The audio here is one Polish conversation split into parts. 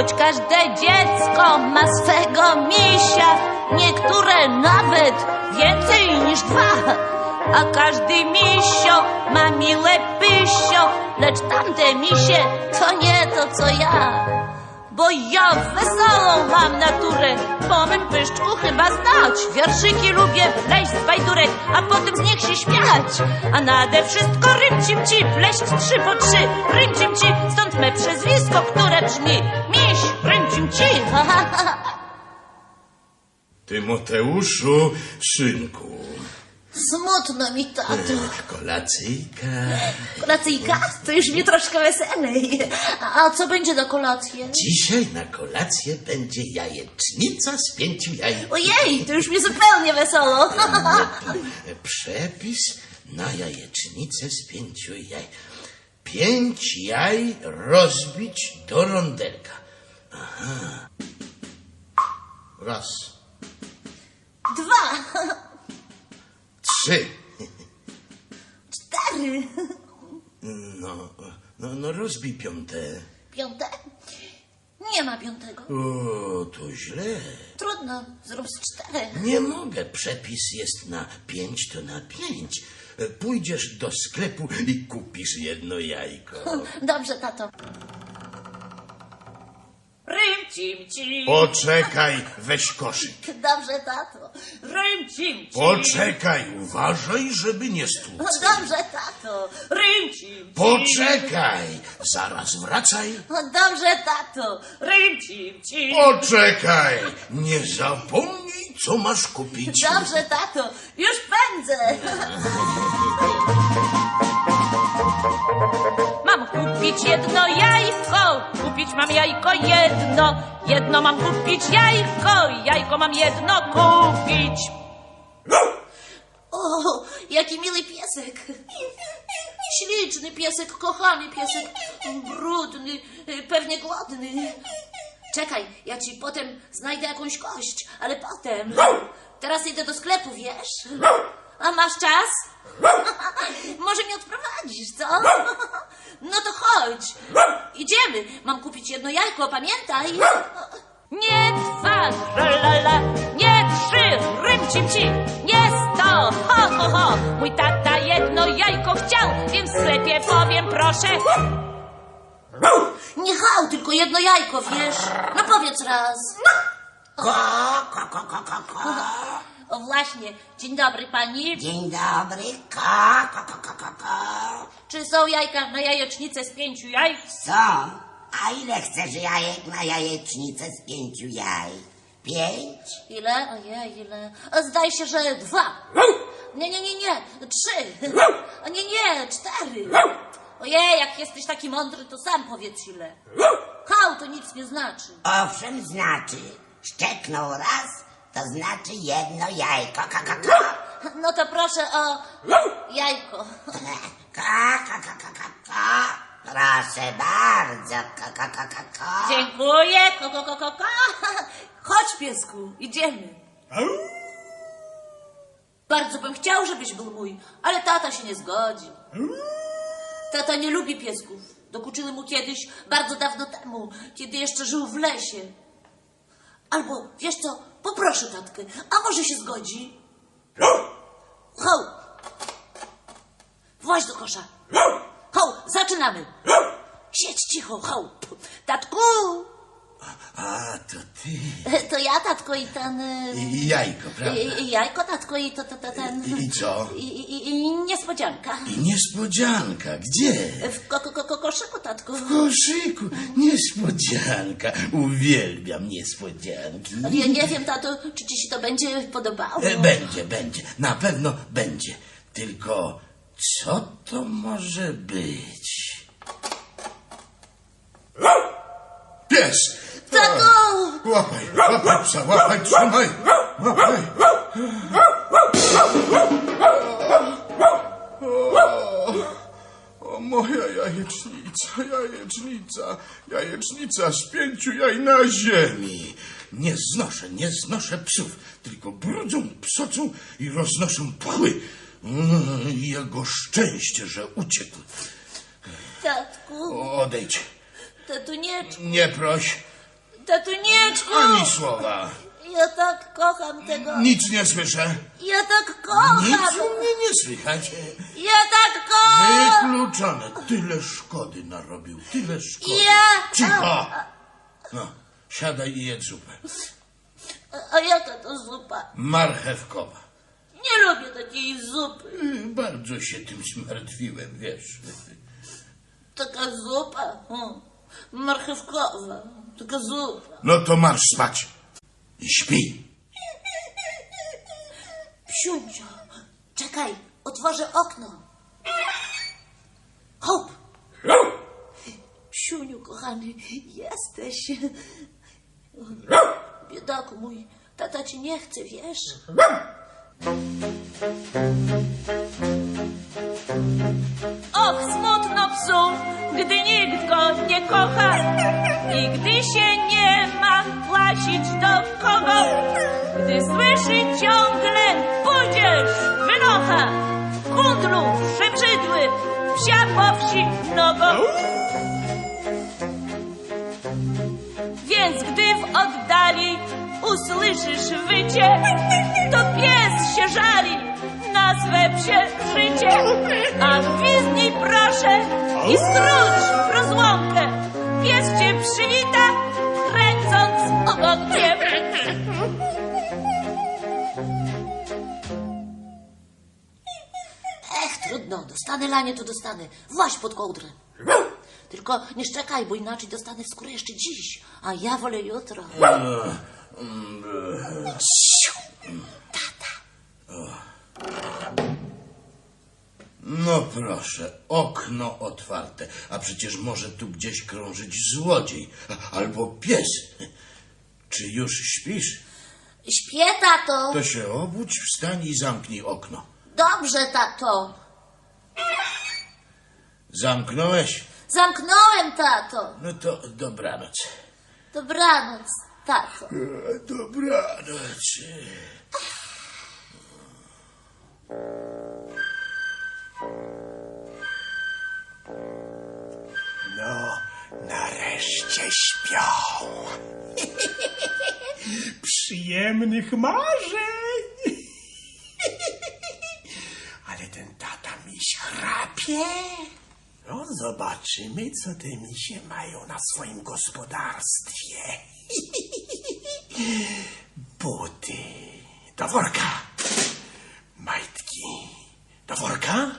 choć każde dziecko ma swego misia, niektóre nawet więcej niż dwa. A każdy misio ma miłe pysio, lecz tamte misie to nie to co ja. Bo ja wesołą mam naturę, po mym pyszczku chyba znać. Wierszyki lubię, pleść z bajdurek, a potem z nich się śmiać. A nade wszystko rymcim ci, pleść trzy po trzy, rymcim ci, stąd me przezwisko, Tymoteuszu, synku, Smutno mi, tato. kolacyjka. Kolacyjka? To już mi troszkę weselej. A co będzie na kolację? Dzisiaj na kolację będzie jajecznica z pięciu jaj. Ojej, to już mi zupełnie wesoło. Przepis na jajecznicę z pięciu jaj. Pięć jaj rozbić do rondelka. Aha. Raz, Dwa, trzy. cztery, No, no, no rozbij piąte. piąte. Nie ma piątego. O, to źle. Trudno, zrób z cztery. Nie mogę. Przepis jest na pięć, to na pięć. Pójdziesz do sklepu i kupisz jedno jajko. Dobrze, tato. Rymcim ci. Poczekaj, weź koszyk. Dobrze, tato. Rymcim ci. Poczekaj, uważaj, żeby nie stłuc. Dobrze, tato. Rymcim ci. Poczekaj, zaraz wracaj. Dobrze, tato. Rymcim ci. Poczekaj, nie zapomnij, co masz kupić. Dobrze, tato. Już pędzę. Mam kupić jedno jajko. Mam jajko jedno. Jedno mam kupić jajko. Jajko mam jedno kupić. O, jaki miły piesek. Śliczny piesek, kochany piesek. Brudny, pewnie głodny. Czekaj, ja ci potem znajdę jakąś kość, ale potem. Teraz idę do sklepu, wiesz? A masz czas? Może mnie odprowadzisz, co? No to chodź. Idziemy. Mam kupić jedno jajko, pamiętaj. Nie dwa, la nie trzy, rymcim ci, nie sto, ho, ho, ho. Mój tata jedno jajko chciał, więc w sklepie powiem proszę. Nie hał, tylko jedno jajko, wiesz? No powiedz raz. O właśnie, dzień dobry pani. Dzień dobry, ko, ko, ko, ko, ko, ko. Czy są jajka na jajecznicę z pięciu jaj? Są. A ile chcesz jajek na jajecznicę z pięciu jaj? Pięć? Ile? Ojej, ile? Zdaje się, że dwa. Nie, nie, nie, nie. Trzy. A nie, nie, cztery. Ojej, jak jesteś taki mądry, to sam powiedz ile. Hał to nic nie znaczy. Owszem, znaczy. Szczeknął raz, to znaczy jedno jajko, ko, ko, ko. No to proszę o jajko. Ko, ko, ko, ko, ko, ko. Proszę bardzo, ko, ko, ko, ko, ko. Dziękuję. Ko, ko, ko, ko, ko. Chodź, piesku, idziemy. Bardzo bym chciał, żebyś był mój, ale tata się nie zgodzi. Tata nie lubi piesków. Dokuczyły mu kiedyś, bardzo dawno temu, kiedy jeszcze żył w lesie. Albo, wiesz co, poproszę tatkę, a może się zgodzi? Ho! Właź do kosza. Ho, zaczynamy. Siedź cicho, ho. Tatku! A, to ty. To ja, tatko, i ten... y, I jajko, prawda? i- i Jajko, tatko, i to, to, to ten... I, i co? I, i, I niespodzianka. I niespodzianka. Gdzie? W ko, ko, ko, koszyku, tatku. W koszyku. Niespodzianka. Uwielbiam niespodzianki. Ja nie wiem, tato, czy ci się to będzie podobało. E, Będzie, będzie. Na pewno będzie. Tylko co to może być? Pies! Tato! Łapaj, łapaj psa, łapaj, trzymaj! Łapaj! Jajecznica, jajecznica, jajecznica z pięciu jaj na ziemi. Nie znoszę, nie znoszę psów, tylko brudzą, psocą i roznoszą pchły. Mm, Jego szczęście, że uciekł. Tatku, Odejdź. tato nie... Nie proś. Tatunieczku! Ani słowa. Ja tak kocham tego. Nic nie słyszę. Ja tak Nic kocham. u mnie nie słychać. Ja kocham. Wykluczone. Tyle szkody narobił, tyle szkody. Ja... Cicho! No, siadaj i jedz zupę. A, jaka to zupa? Marchewkowa. Nie lubię takiej zupy. Y, Bardzo się tym zmartwiłem, wiesz. Taka zupa. Hmm. Marchewkowa. Taka zupa. No to marsz spać. I śpij. Psiuncio, czekaj, otworzę okno. Hop! Psiuniu, kochany, jesteś. Biedaku mój, tata ci nie chce, wiesz? Och, smutno psu, gdy nikt go nie kocha i gdy się nie ma głasić do kogo. Gdy słyszy ciągle pójdziesz, wynocha, Więc gdy w oddali usłyszysz wycie, to pies się żali na swe psie życie. A gwizdnij proszę i skróć rozłąkę. Pies cię przywita, kręcąc ogonkiem. Dostanę lanie, to dostanę. Właź pod kołdrę. Tylko nie szczekaj, bo inaczej dostanę w skórę jeszcze dziś, a ja wolę jutro. No proszę, okno otwarte. A przecież może tu gdzieś krążyć złodziej. a- Albo pies. Czy już śpisz? Śpię, tato. To się obudź, wstań i zamknij okno. Dobrze, tato. Zamknąłeś? Zamknąłem, tato. No to dobranoc. Dobranoc, tato. E, Dobranoc. No, nareszcie śpią. Przyjemnych marzeń. Ale ten tata miś chrapie. No, zobaczymy, co te misie mają na swoim gospodarstwie. Buty do worka. Majtki do worka.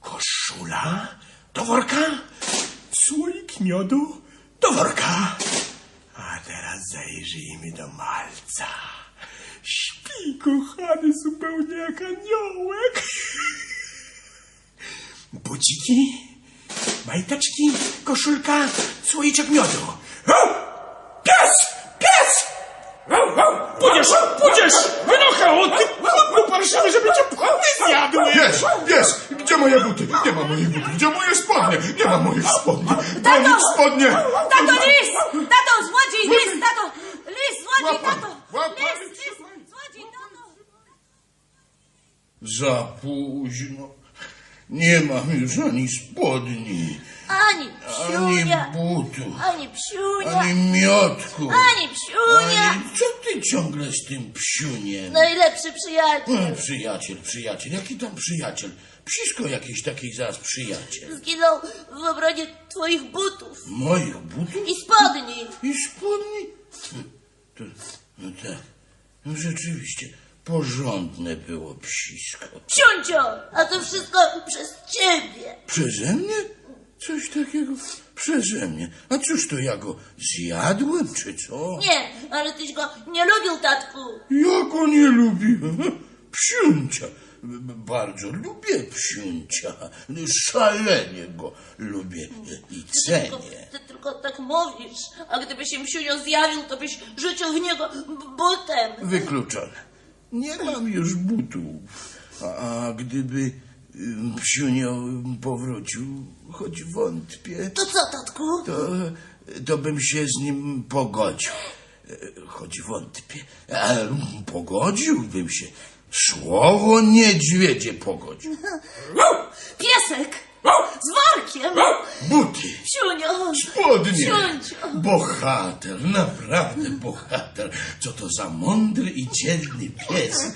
Koszula do worka. Słoik miodu do worka. A teraz zajrzyjmy do malca. Śpi, kochany, zupełnie jak aniołek. Buciki, majteczki, koszulka, słoiczek miodu. Pies! Pies! Pójdziesz, pójdziesz! Wynocha, o ty parszywy, żeby cię pchły zjadły! Pies, pies, gdzie moje buty? Nie ma moich butów. Gdzie moje spodnie? Nie ma moich spodni. Moich spodnie! Tato, lis! Tato, złodziej, lis, tato! Lis, złodziej, tato! Lis, lis, złodziej, tato! Za późno. Nie mam już ani spodni, Ani ani psiunia, butów, ani psiunia, ani miotku. ani psiunia. Ani... Co ty ciągle z tym psiuniem? Najlepszy przyjaciel. E, Przyjaciel, przyjaciel, jaki tam przyjaciel? Psisko jakiś taki zaraz przyjaciel. Zginął w obronie twoich butów Moich butów i spodni. i spodni? To, no tak, no rzeczywiście, porządne było psisko. Psiuncio, a to wszystko przez ciebie. Przeze mnie? Coś takiego przeze mnie. A cóż to ja go zjadłem, czy co? Nie, ale tyś go nie lubił, tatku. Ja go nie lubiłem. Psiuncia. Bardzo lubię psiuncia. Szalenie go lubię i Tylko, cenię. ty tylko tak mówisz, a gdyby się psiunio zjawił, to byś rzucił w niego butem. Wykluczone. Nie mam już butów. A, a gdyby ym, psiunio powrócił, choć wątpię, To co, tatku? to, to bym się z nim pogodził. E, Choć wątpię, ale pogodziłbym się. Słowo niedźwiedzie pogodził. Piesek! Z workiem! Buty, Siunio! spodnie. Bohater, naprawdę bohater. Co to za mądry i dzielny pies.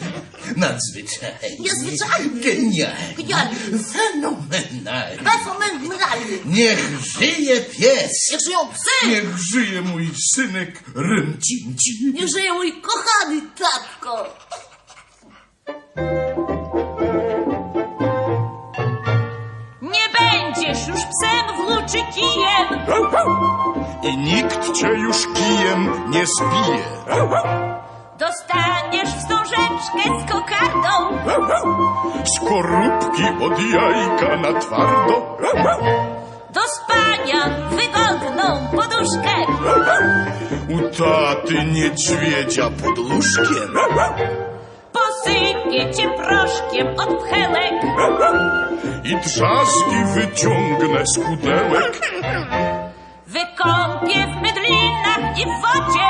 Nadzwyczajnie. Niezwyczajny. Genialny. Genialny. Fenomenalny. Fenomenalny! Niech żyje pies. Niech żyją psy! Niech żyje mój synek Rymcinci. Niech żyje mój kochany tatko! Nie będziesz już psem włóczy kijem! I nikt cię już kijem nie zbije. Dostaniesz wstążeczkę z kokardą! Skorupki od jajka na twardo. Do spania wygodną poduszkę! U taty niedźwiedzia pod cię proszkiem od pchełek! I drzazgi wyciągnę z pudełek. Wykąpię w mydlinach i w wodzie!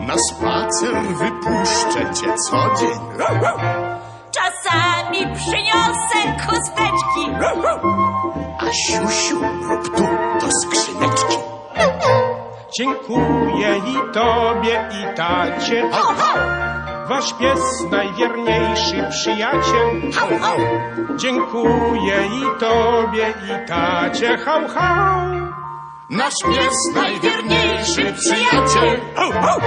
Na spacer wypuszczę cię co dzień. Czasami przyniosę chusteczki! A siusiu rób tu do skrzyneczki. Dziękuję i tobie, i tacie. Wasz pies najwierniejszy przyjaciel. Dziękuję i tobie, i tacie. Hał, hał. Nasz pies najwierniejszy przyjaciel. Au, au.